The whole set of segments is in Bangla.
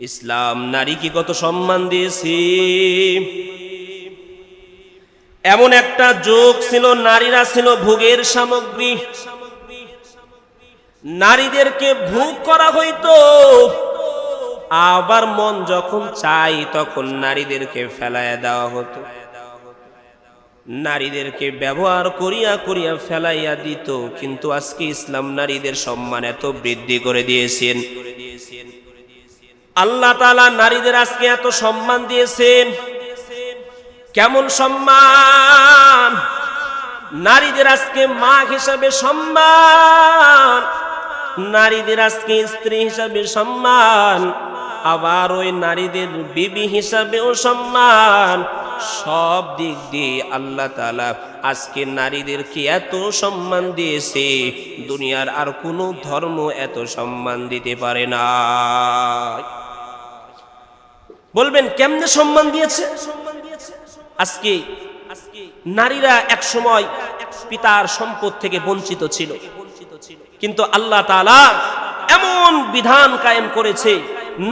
ইসলাম নারীকে কত সম্মান দিয়েছে। এমন একটা যোগ ছিল, নারীরা ছিল ভোগের সামগ্রী। নারীদেরকে ভোগ করা হইতো, আবার মন যখন চাই তখন নারীদেরকে ফেলায় দেওয়া হতো। নারীদেরকে ব্যবহার করিয়া করিয়া ফেলাইয়া দিত, কিন্তু আজকে ইসলাম নারীদের সম্মান এত বৃদ্ধি করে দিয়েছেন। আল্লাহ তালা নারীদের আজকে এত সম্মান দিয়েছেন। কেমন সম্মান? নারীদের আজকে মা হিসাবে সম্মান, নারীদের আজকে স্ত্রী হিসাবে সম্মান, আবার ওই নারীদের বিবি হিসাবেও সম্মান। সব দিক দিয়ে আল্লাহ তালা আজকে নারীদেরকে এত সম্মান দিয়েছে। দুনিয়ার আর কোনো ধর্ম এত সম্মান দিতে পারে না বলবেন, কেমনে সম্মান দিয়েছে? আজকে নারীরা এক সময় পিতার সম্পদ থেকে বঞ্চিত ছিল। কিন্তু আল্লাহ তালা এমন বিধান কায়েম করেছে,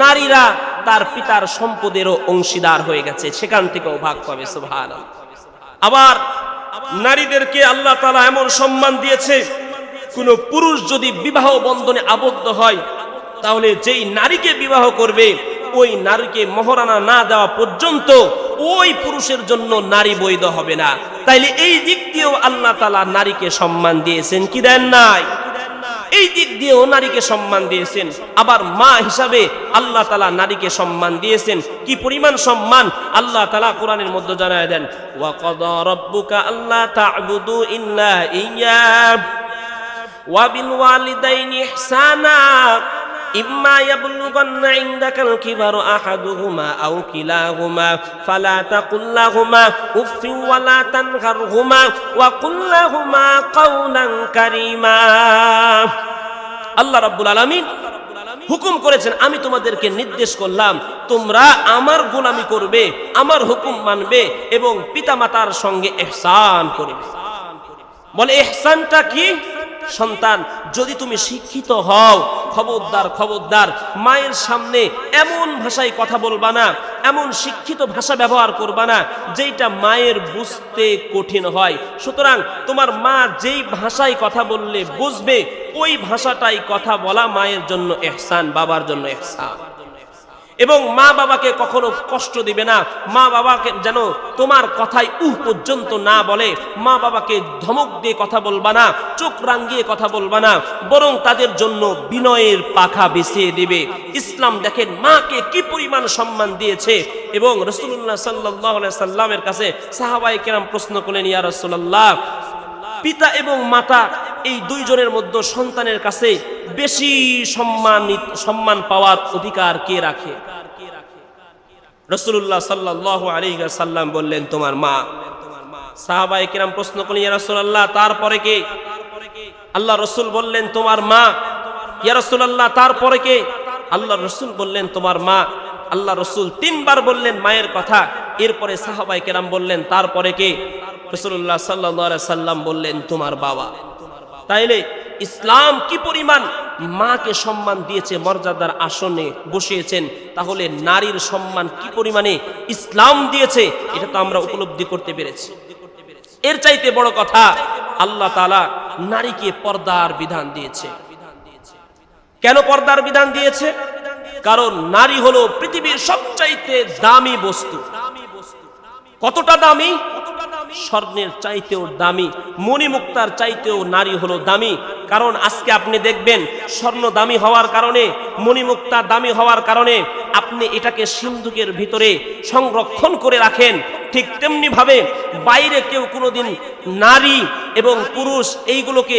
নারীরা তার পিতার সম্পদেরও অংশীদার হয়ে গেছে। সেখান থেকেও ভাগ পাবে সুবহান আবার নারীদেরকে আল্লাহ তালা এমন সম্মান দিয়েছে, কোন পুরুষ যদি বিবাহ বন্ধনে আবদ্ধ হয়, তাহলে যেই নারীকে বিবাহ করবে ওই নারীকে মহারানা না দেওয়া পর্যন্ত ওই পুরুষের জন্য নারী বৈধ হবে না। তাইলে এই দিক দিয়েও আল্লাহ তালা নারীকে সম্মান দিয়েছেন, কি দেন নাই? এই দিক দিয়েও নারীকে সম্মান দিয়েছেন। আবার মা হিসাবে আল্লাহ তালা নারীকে সম্মান দিয়েছেন। কি পরিমাণ সম্মান? আল্লাহ তালা কোরআনের মধ্যে জানায় দেন আল্লাহ তা'বুদু ইল্লা ইয়্যাহ وبالوالدين إحسانا إما يبلغن عندك الكبر أحدهما أو كلاهما فلا تقل لهما أف ولا تنهرهما وقل لهما قولا كريما আল্লাহ রাব্বুল আলামিন হুকুম করেছেন আমি তোমাদেরকে নির্দেশ করলাম তোমরা আমার গোলামি করবে আমার হুকুম মানবে এবং পিতামাতার সঙ্গে এহসান করবে বলে এহসানটা কি সন্তান যদি তুমি শিক্ষিত হও খবরদার খবরদার, মায়ের সামনে এমন ভাষায় কথা বলবা না, এমন শিক্ষিত ভাষা ব্যবহার করবা না, যেইটা মায়ের বুঝতে কঠিন হয়। সুতরাং তোমার মা যেই ভাষায় কথা বললে বুঝবে, ওই ভাষাটাই কথা বলা মায়ের জন্য এহসান, বাবার জন্য এহসান। এবং মা বাবাকে কখনো কষ্ট দিবে না। মা বাবাকে যেন তোমার কথায় উহ পর্যন্ত না বলে। মা বাবাকে ধমক দিয়ে কথা বলবা না, চোখ রাঙ্গিয়ে কথা বলবা না, বরং তাদের জন্য বিনয়ের পাখা বিছিয়ে দিবে। ইসলাম দেখেন মাকে কি পরিমাণ সম্মান দিয়েছে। এবং রসুল্লাহ সাল্লাহ সাল্লামের কাছে সাহাবাই কেরাম প্রশ্ন করলেন, ইয়া রসুল্লাহ পিতা এবং মাতা এই দুইজনের মধ্যে সন্তানের কাছে বেশি সম্মানিত, সম্মান পাওয়ার অধিকার কে রাখে? রসুল্লাহ সাল্লাহ আলী সাল্লাম বললেন, তোমার মা। সাহাবাই কিরাম প্রশ্ন রসুল্লাহ তারপরে কে? আল্লাহ রসুল বললেন, তোমার মা। ইয়া রসুল্লাহ তারপরে কে? আল্লাহ রসুল বললেন, তোমার মা। আল্লাহ রসুল তিনবার বললেন মায়ের কথা। এরপরে সাহাবাই কেরাম বললেন, তারপরে কে? রসুল্লাহ সাল্লাহ সাল্লাম বললেন, তোমার বাবা। তাইলে ইসলাম কি পরিমাণ? মাকে সম্মান দিয়েছে, মর্যাদার আসনে বসিয়েছেন। তাহলে নারীর সম্মান কি পরিমাণে ইসলাম দিয়েছে? এটা তো আমরা উপলব্ধি করতে পেরেছি। এর চাইতে বড় কথা, আল্লাহ তালা নারীকে পর্দার বিধান দিয়েছে। কেন পর্দার বিধান দিয়েছে? কারণ নারী হলো পৃথিবীর সবচাইতে দামি বস্তু। কতটা দামি? স্বর্ণের চাইতেও দামি, মণিমুক্তার চাইতেও নারী হলো দামি। কারণ আজকে আপনি দেখবেন, স্বর্ণ দামি হওয়ার কারণে, মণিমুক্তা দামি হওয়ার কারণে আপনি এটাকে সিন্ধুকের ভিতরে সংরক্ষণ করে রাখেন। ঠিক তেমনি ভাবে বাইরে কেউ কোনোদিন নারী এবং পুরুষ এইগুলোকে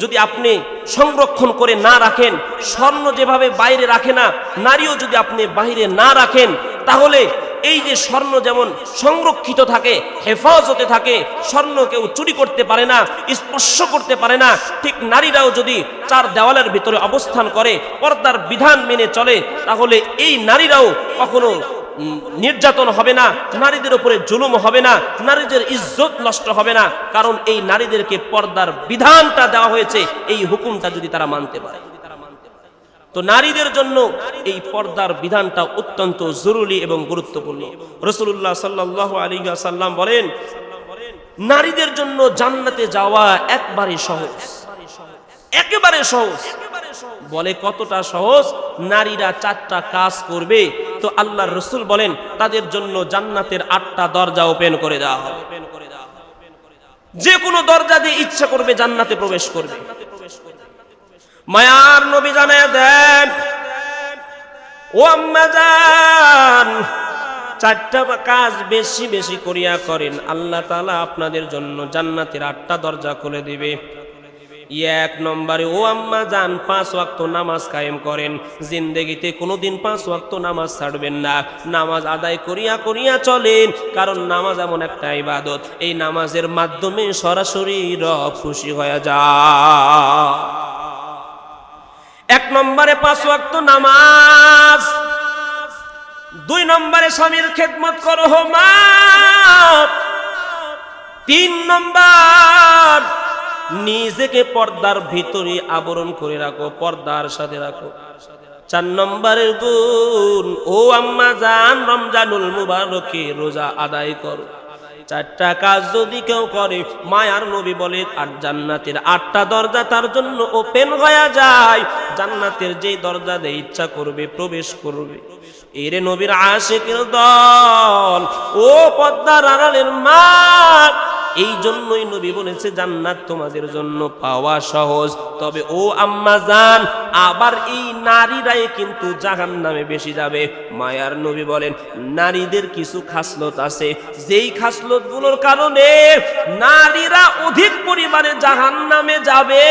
যদি আপনি সংরক্ষণ করে না রাখেন, স্বর্ণ যেভাবে বাইরে রাখে না, নারীও যদি আপনি বাইরে না রাখেন, তাহলে এই যে স্বর্ণ যেমন সংরক্ষিত থাকে, হেফাজতে থাকে, স্বর্ণ কেউ চুরি করতে পারে না, স্পর্শ করতে পারে না, ঠিক নারীরাও যদি চার দেওয়ালের ভিতরে অবস্থান করে, পর্দার বিধান মেনে চলে, তাহলে এই নারীরাও কখনো নির্যাতন হবে না, নারীদের উপরে জুলুম হবে না, নারীদের ইজ্জত নষ্ট হবে না, কারণ এই নারীদেরকে পর্দার বিধানটা দেওয়া হয়েছে, এই হুকুমটা যদি তারা মানতে পারে। তো নারীদের জন্য এই পর্দার বিধানটা অত্যন্ত জরুরি এবং গুরুত্বপূর্ণ। রসুল্লাহ সাল্লাহ আলী সাল্লাম বলেন, নারীদের জন্য জান্নাতে যাওয়া একবারে সহজ। একেবারে সহজ। বলে কতটা সহজ? নারীরা চারটা কাজ করবে, তো আল্লাহ রসুল বলেন, তাদের জন্য জান্নাতের আটটা দরজা ওপেন করে দেওয়া হবে। যে কোনো দরজা দিয়ে ইচ্ছা করবে জান্নাতে প্রবেশ করবে। মায়ার নবী জানায় দেন। ও আম্মা জান, চারটা কাজ বেশি বেশি করিয়া করেন। আল্লাহ তাআলা আপনাদের জন্য জান্নাতের আটটা দরজা খুলে দিবে। এক নম্বরে, ও আম্মা যান পাঁচ ওয়াক্ত নামাজ কায়েম করেন। জিন্দেগিতে কোনোদিন পাঁচ ওয়াক্ত নামাজ ছাড়বেন না। নামাজ আদায় করিয়া করিয়া চলেন, কারণ নামাজ এমন একটা ইবাদত। এই নামাজের মাধ্যমে সরাসরি রব খুশি হয়ে যায়। নম্বরে পাঁচ ওয়াক্ত নামাজ। দুই নম্বরে স্বামীর খেদমত করো, হো মা। তিন নম্বর, নিজেকে পর্দার ভিতরে আবরণ করে রাখো, পর্দার সাথে রাখো। চার নম্বরের গুণ, ও আম্মা জান রমজানুল মুবারকে রোজা আদায় করো। চারটা কাজ যদি কেউ করে, মায়ার নবী বলে, আর জান্নাতের আটটা দরজা তার জন্য ওপেন হয়ে যায়। জান্নাতের যেই দরজা দিয়ে ইচ্ছা করবে, প্রবেশ করবে। এরে নবীর আশেকের দল, ও পদ্মার আড়ালের মা এই জন্যই নবী বলেছে, জান্নাত তোমাদের জন্য পাওয়া সহজ। তবে ও আম্মা জান, আবার এই নারীরাই কিন্তু জাহান নামে বেশি যাবে। মায়ার নবী বলেন, নারীদের কিছু খাসলত আছে। যেই খাসলতগুলোর কারণে নারীরা অধিক পরিমাণে জাহান নামে যাবে।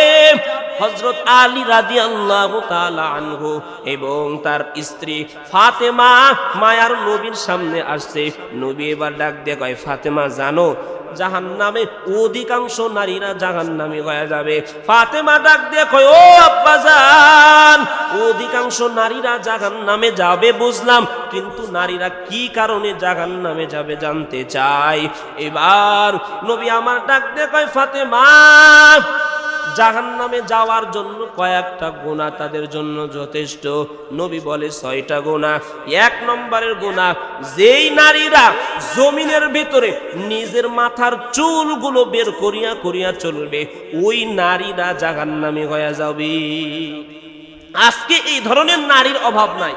হজরত আলী রাজি আল্লাহ আনহু এবং তার স্ত্রী ফাতেমা মায়ার নবীর সামনে আসছে। নবী এবার ডাক দিয়ে কয়, ফাতেমা, জানো জাহান নামে অধিকাংশ নারীরা জাহান নামে হয়ে যাবে। ফাতেমা ডাক দিয়ে কয়, ও আব্বাজান অধিকাংশ নারীরা জাহান নামে যাবে বুঝলাম, কিন্তু নারীরা কি কারণে জাহান নামে যাবে জানতে চাই। এবার নবী আমার ডাক দিয়ে কয়, ফাতেমা জাহান নামে যাওয়ার জন্য কয়েকটা গোনা তাদের জন্য যথেষ্ট। নবী বলে ছয়টা গোনা এক নম্বরের গোনা যেই নারীরা জমিনের ভিতরে নিজের মাথার চুলগুলো বের করিয়া করিয়া চলবে, ওই নারীরা জাহান নামে হয়ে যাবে। আজকে এই ধরনের নারীর অভাব নাই।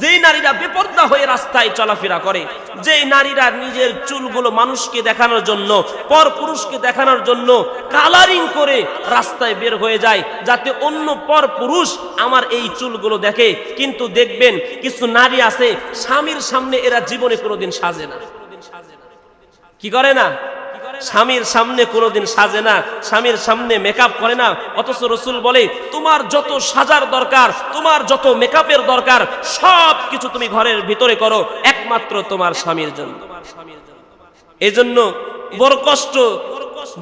যেই নারীরা বেপর্দা হয়ে রাস্তায় চলাফেরা করে, যেই নারীরা নিজের চুলগুলো মানুষকে দেখানোর জন্য, পর পুরুষকে দেখানোর জন্য কালারিং করে রাস্তায় বের হয়ে যায়, যাতে অন্য পর পুরুষ আমার এই চুলগুলো দেখে। কিন্তু দেখবেন কিছু নারী আছে, স্বামীর সামনে এরা জীবনে কোনোদিন সাজে না। কি করে না? স্বামীর সামনে কোনোদিন সাজে না, স্বামীর সামনে মেকআপ করে না, অথচ রসুল বলে, তোমার যত সাজার দরকার, তোমার যত মেকআপের দরকার, সব কিছু তুমি ঘরের ভিতরে করো, একমাত্র তোমার স্বামীর জন্য। এই জন্য বড় কষ্ট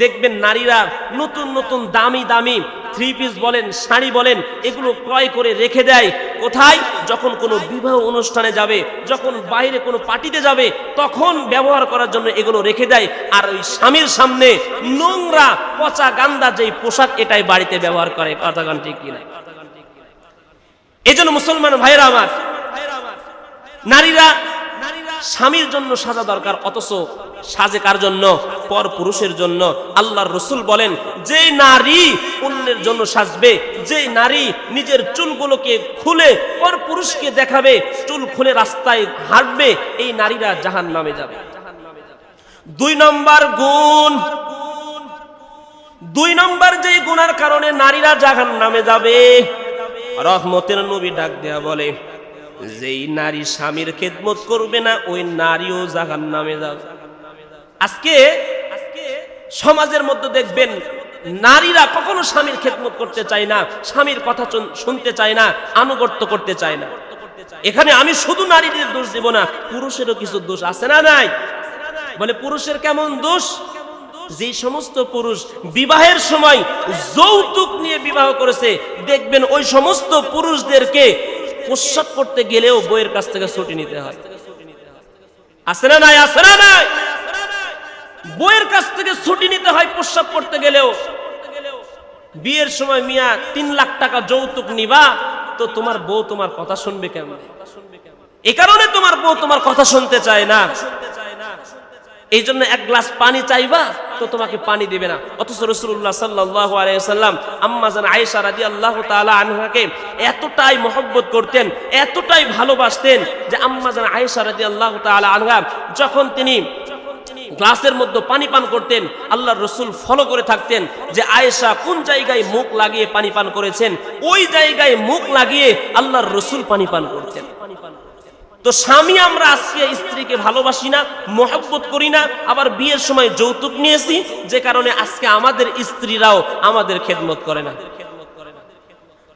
দেখবেন নারীরা নতুন নতুন দামি দামি থ্রি পিস বলেন, শাড়ি বলেন, এগুলো ক্রয় করে রেখে দেয়। কোথায়? যখন কোনো বিবাহ অনুষ্ঠানে যাবে, যখন বাইরে কোনো পার্টিতে যাবে, তখন ব্যবহার করার জন্য এগুলো রেখে দেয়। আর ওই স্বামীর সামনে নোংরা, পচা গান্দা যেই পোশাক, এটাই বাড়িতে ব্যবহার করে। কথা গান ঠিক কিনা? এই জন্য মুসলমান ভাইরা আমার, নারীরা স্বামীর জন্য সাজা দরকার, অথচ সাজে কার জন্য? পর পুরুষের জন্য। আল্লাহর রসুল বলেন যে নারী অন্যের জন্য সাজবে যে নারী নিজের চুলগুলোকে খুলে পর পুরুষকে দেখাবে, চুল খুলে রাস্তায় হাঁটবে, এই নারীরা জাহান নামে যাবে। দুই নম্বর গুণ। দুই নম্বর যে গুণার কারণে নারীরা জাহান নামে যাবে। রহমতের নবী ডাক দেয়া বলে, যেই নারী স্বামীর খেদমত করবে না, ওই নারীও জাহান নামে যাবে। আজকে আজকে সমাজের মধ্যে দেখবেন নারীরা কখনো স্বামীর খেদমত করতে চায় না, স্বামীর কথা শুনতে চায় না, আনুগত্য করতে চায় না। এখানে আমি শুধু নারীদের দোষ দেব না, পুরুষেরও কিছু দোষ আছে না নাই? বলে পুরুষের কেমন দোষ? যে সমস্ত পুরুষ বিবাহের সময় যৌতুক নিয়ে বিবাহ করেছে, দেখবেন ওই সমস্ত পুরুষদেরকে প্রস্রাব করতে গেলেও বইয়ের কাছ থেকে ছুটি নিতে হয়। আছে না নাই? আছে না নাই? বইয়ের কাছ থেকে ছুটি নিতে হয়, প্রস্রাব করতে গেলেও। বিয়ের সময় মিয়া তিন লাখ টাকা যৌতুক নিবা, তো তোমার বউ তোমার কথা শুনবে কেমন? এই কারণে তোমার বউ তোমার কথা শুনতে চায় না। এই জন্য এক গ্লাস পানি চাইবা, তো তোমাকে পানি দিবে না। অথচ রসুল্লাহ সাল্লাহ আলাইসাল্লাম আম্মা জান আয়েশা রাজি আল্লাহ তালা আনহাকে এতটাই মহব্বত করতেন, এতটাই ভালোবাসতেন যে আম্মা জান আয়েশা রাজি আল্লাহ তালা আনহা যখন তিনি গ্লাসের মধ্যে পানি পান করতেন, আল্লাহর রসুল ফলো করে থাকতেন যে আয়েশা কোন জায়গায় মুখ লাগিয়ে পানি পান করেছেন? ওই জায়গায় মুখ লাগিয়ে আল্লাহর রসুল পানি পান করতেন। তো স্বামী আমরা আজকে স্ত্রীকে ভালোবাসি না, মহব্বত করি না, আবার বিয়ের সময় যৌতুক নিয়েছি, যে কারণে আজকে আমাদের স্ত্রীরাও আমাদের খেদমত করে না।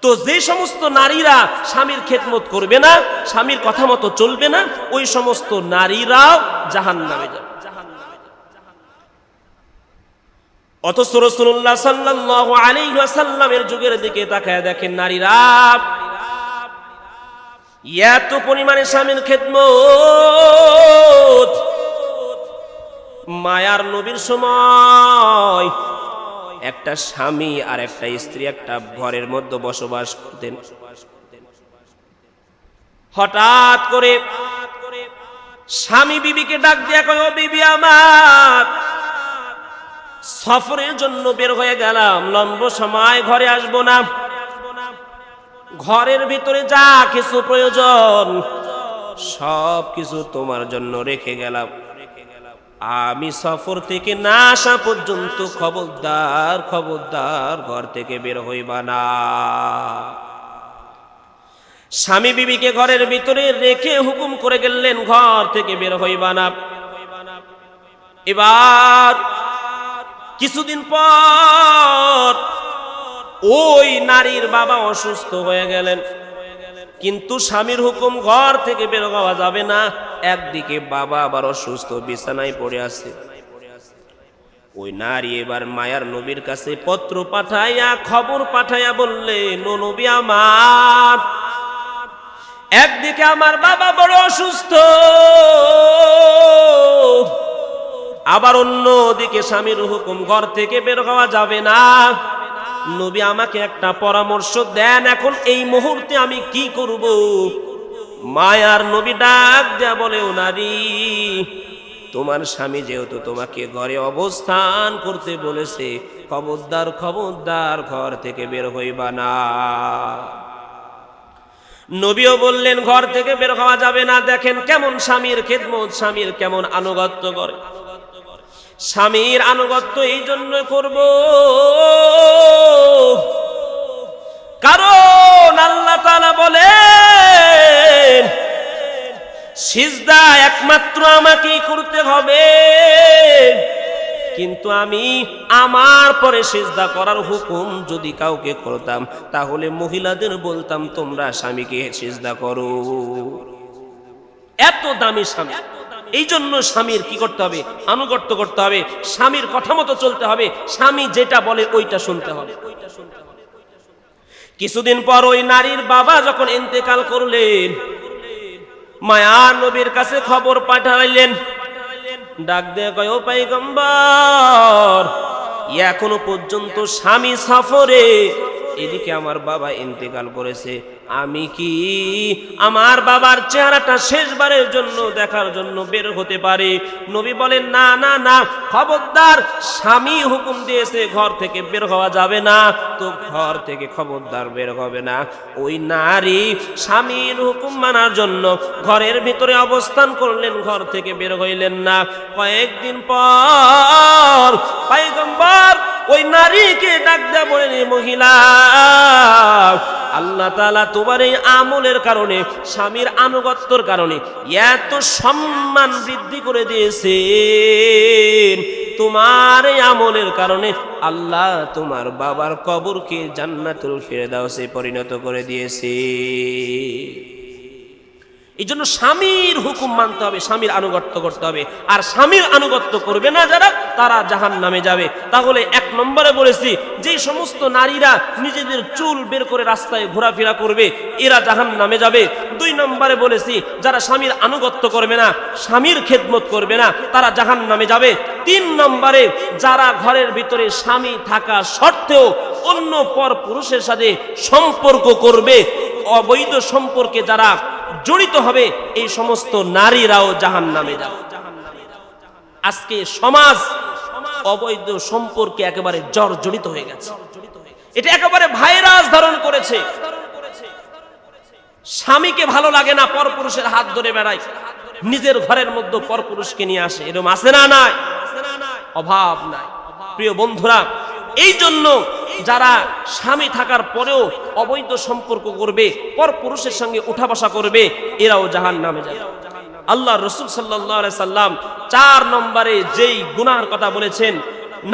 তো যে সমস্ত নারীরা স্বামীর খেদমত করবে না, স্বামীর কথা মতো চলবে না, ওই সমস্ত নারীরাও জাহান নামে যাবে। অথচ রসুল্লাহ সাল্লাহ আলী সাল্লামের যুগের দিকে তাকায় দেখেন নারীরা, এত পরিমাণে স্বামীর খেদমত। মায়ার নবীর সময় একটা স্বামী আর একটা স্ত্রী একটা ঘরের মধ্যে বসবাস করতেন। হঠাৎ করে স্বামী বিবিকে ডাক দিয়া কয় বিবি আমার সফরের জন্য বের হয়ে গেলাম। লম্ব সময় ঘরে আসব না। ঘরের ভিতরে যা কিছু প্রয়োজন, সব কিছু তোমার জন্য রেখে গেলাম। আমি সফর থেকে না আসা পর্যন্ত খবরদার খবরদার ঘর থেকে বের হইবা না। স্বামী বিবিকে ঘরের ভিতরে রেখে হুকুম করে গেলেন, ঘর থেকে বের হইবা না। এবার কিছুদিন পর ওই নারীর বাবা অসুস্থ হয়ে গেলেন। কিন্তু স্বামীর হুকুম ঘর থেকে বের হওয়া যাবে না। একদিকে বাবা আবার অসুস্থ, বিছানায় পড়ে আছে। ওই নারী এবার মায়ার নবীর কাছে পত্র পাঠাইয়া, খবর পাঠাইয়া বললে, নো নবী আমার, একদিকে আমার বাবা বড় অসুস্থ আবার অন্য দিকে স্বামীর হুকুম ঘর থেকে বের হওয়া যাবে না। নবী আমাকে একটা পরামর্শ দেন, এখন এই মুহূর্তে আমি কি করব? মায়ার নবী ডাক দেয়া বলে নারী তোমার স্বামী যেহেতু তোমাকে ঘরে অবস্থান করতে বলেছে, খবরদার খবরদার ঘর থেকে বের হইবা না। নবীও বললেন, ঘর থেকে বের হওয়া যাবে না। দেখেন কেমন স্বামীর খেদমত, স্বামীর কেমন আনুগত্য করে। স্বামীর আনুগত্য এই জন্য করব। কারণ আল্লাহ তালা বলেন, সিজদা একমাত্র আমাকেই করতে হবে। কিন্তু আমি আমার পরে সিজদা করার হুকুম যদি কাউকে করতাম, তাহলে মহিলাদের বলতাম, তোমরা স্বামীকে সিজদা করো। এত দামি স্বামী। এই জন্য স্বামীর কি করতে হবে? আনুগত্য করতে হবে। স্বামীর কথা মতো চলতে হবে। স্বামী যেটা বলে ওইটা শুনতে হবে। কিছুদিন পর ওই নারীর বাবা যখন ইন্তেকাল করলেন, মায়া নবীর কাছে খবর পাঠাইলেন। ডাক দিয়ে কয়, ও পাইগম্বর, এখনও পর্যন্ত স্বামী সফরে এদিকে আমার বাবা ইন্তেকাল করেছে। আমি কি আমার বাবার চেহারাটা শেষবারের জন্য দেখার জন্য বের হতে পারি? নবী বলেন, না না না, খবরদার, স্বামী হুকুম দিয়েছে, ঘর থেকে বের হওয়া যাবে না। তো ঘর থেকে খবরদার বের হবে না। ওই নারী স্বামীর হুকুম মানার জন্য ঘরের ভিতরে অবস্থান করলেন, ঘর থেকে বের হইলেন না। কয়েকদিন পর পাইগম্বর ওই নারীকে ডাক দেয়া বলেন, মহিলা। আল্লাহ তালা তোমার এই আমলের কারণে, স্বামীর আনুগত্যর কারণে এত সম্মান বৃদ্ধি করে দিয়েছে তোমার এই আমলের কারণে আল্লাহ তোমার বাবার কবরকে জান্নাতুল ফেরদাউসে পরিণত করে দিয়েছে। এই জন্য স্বামীর হুকুম মানতে হবে, স্বামীর আনুগত্য করতে হবে। আর স্বামীর আনুগত্য করবে না যারা, তারা জাহান নামে যাবে। তাহলে এক নম্বরে বলেছি যে সমস্ত নারীরা নিজেদের চুল বের করে রাস্তায় ঘোরাফেরা করবে, এরা জাহান নামে যাবে। দুই নম্বরে বলেছি, যারা স্বামীর আনুগত্য করবে না, স্বামীর খেদমত করবে না, তারা জাহান নামে যাবে। তিন নম্বরে, যারা ঘরের ভিতরে স্বামী থাকা সত্ত্বেও অন্য পর পুরুষের সাথে সম্পর্ক করবে, অবৈধ সম্পর্কে যারা জড়িত হবে এই সমস্ত নারীরাও জাহান নামে আজকে সমাজ অবৈধ সম্পর্কে একেবারে জর্জরিত হয়ে গেছে। এটা একেবারে ভাইরাস ধারণ করেছে। স্বামীকে ভালো লাগে না, পরপুরুষের হাত ধরে বেড়ায়। নিজের ঘরের মধ্যে পরপুরুষকে নিয়ে আসে। এরকম আছে না নাই? অভাব নাই। প্রিয় বন্ধুরা, এই জন্য যারা স্বামী থাকার পরেও অবৈধ সম্পর্ক করবে পরপুরুষের সঙ্গে উঠা বসা করবে, এরাও জাহান নামে যাবে। আল্লাহ রসুল সাল্লাহ সাল্লাম চার নম্বরে যেই গুনার কথা বলেছেন,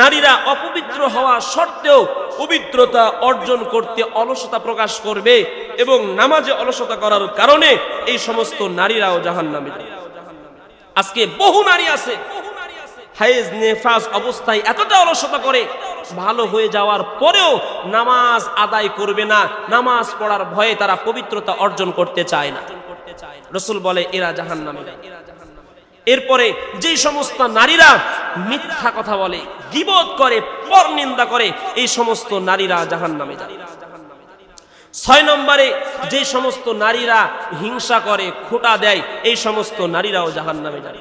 নারীরা অপবিত্র হওয়া সত্ত্বেও পবিত্রতা অর্জন করতে অলসতা প্রকাশ করবে এবং নামাজে অলসতা করার কারণে এই সমস্ত নারীরাও জাহান নামে আজকে বহু নারী আছে হায়েজ নেফাজ অবস্থায় এতটা অলসতা করে, ভালো হয়ে যাওয়ার পরেও নামাজ আদায় করবে না। নামাজ পড়ার ভয়ে তারা পবিত্রতা অর্জন করতে চায় না। রসুল বলে, এরা জাহান নামে এরপরে যে সমস্ত নারীরা মিথ্যা কথা বলে, গিবত করে পর নিন্দা করে, এই সমস্ত নারীরা জাহান নামে যায়। ছয় নম্বরে যে সমস্ত নারীরা হিংসা করে, খোটা দেয়, এই সমস্ত নারীরাও জাহান নামে যায়।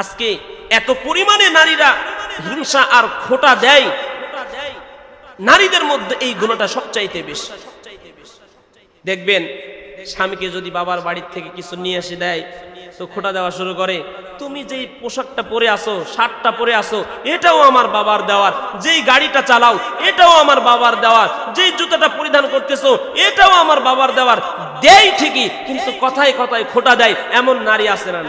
আজকে এত পরিমাণে নারীরা হিংসা আর খোটা দেয়। নারীদের মধ্যে এই গুণটা সবচাইতে বেশি। দেখবেন, স্বামীকে যদি বাবার বাড়ির থেকে কিছু নিয়ে এসে দেয়, তো খোটা দেওয়া শুরু করে, তুমি যেই পোশাকটা পরে আসো শার্টটা পরে আসো এটাও আমার বাবার দেওয়ার। যেই গাড়িটা চালাও, এটাও আমার বাবার দেওয়ার। যেই জুতাটা পরিধান করতেছো, এটাও আমার বাবার দেওয়ার। দেয় ঠিকই, কিন্তু কথায় কথায় খোটা দেয়, এমন নারী আছে না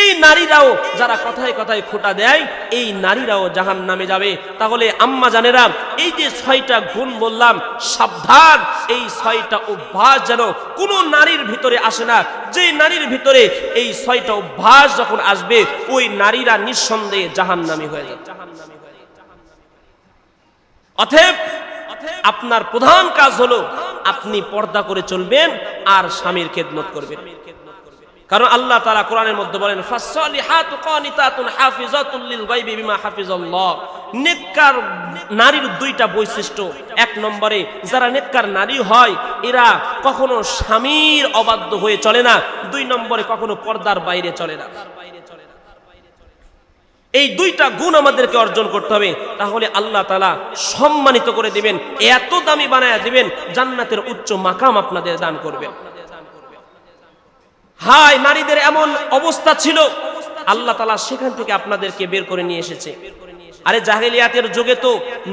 এই নারীরাও যারা কথায় কথায় খোটা দেয়, এই নারীরাও জাহান নামে যাবে। তাহলে আম্মা জানেরা, এই যে ছয়টা গুণ বললাম, সাবধান, এই ছয়টা অভ্যাস যেন কোনো নারীর ভিতরে আসে না। যে নারীর ভিতরে এই ছয়টা অভ্যাস যখন আসবে, ওই নারীরা নিঃসন্দেহে জাহান নামে হয়ে যাবে। অথেব আপনার প্রধান কাজ হলো, আপনি পর্দা করে চলবেন আর স্বামীর খেদমত করবেন। কারণ আল্লাহ তাআলা কোরআনের মধ্যে বলেন নেককার নারীর দুইটা বৈশিষ্ট্য। এক নম্বরে, যারা নেককার নারী হয়, এরা কখনো স্বামীর অবাধ্য হয়ে চলে না। দুই নম্বরে, কখনো পর্দার বাইরে চলে না। এই দুইটা গুণ আমাদেরকে অর্জন করতে হবে। তাহলে আল্লাহ তালা সম্মানিত করে দিবেন, এত দামি বানায় দিবেন, জান্নাতের উচ্চ মাকাম আপনাদের দান করবেন। হায়, নারীদের এমন অবস্থা ছিল। আল্লাহ তালা সেখান থেকে আপনাদেরকে বের করে নিয়ে এসেছে। আরে জাহেলিয়াতের যুগে তো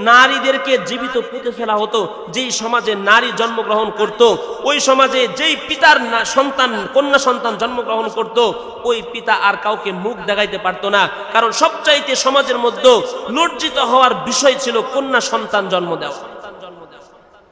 নারীদেরকে জীবিত পুঁতে ফেলা হতো, যেই সমাজে নারী জন্মগ্রহণ করত, ওই সমাজে যেই পিতার সন্তান, কন্যা সন্তান জন্মগ্রহণ করত, ওই পিতা আর কাউকে মুখ দেখাইতে পারতো না। কারণ সবচাইতে সমাজের মধ্যে লজ্জিত হওয়ার বিষয় ছিল কন্যা সন্তান জন্ম দেওয়া।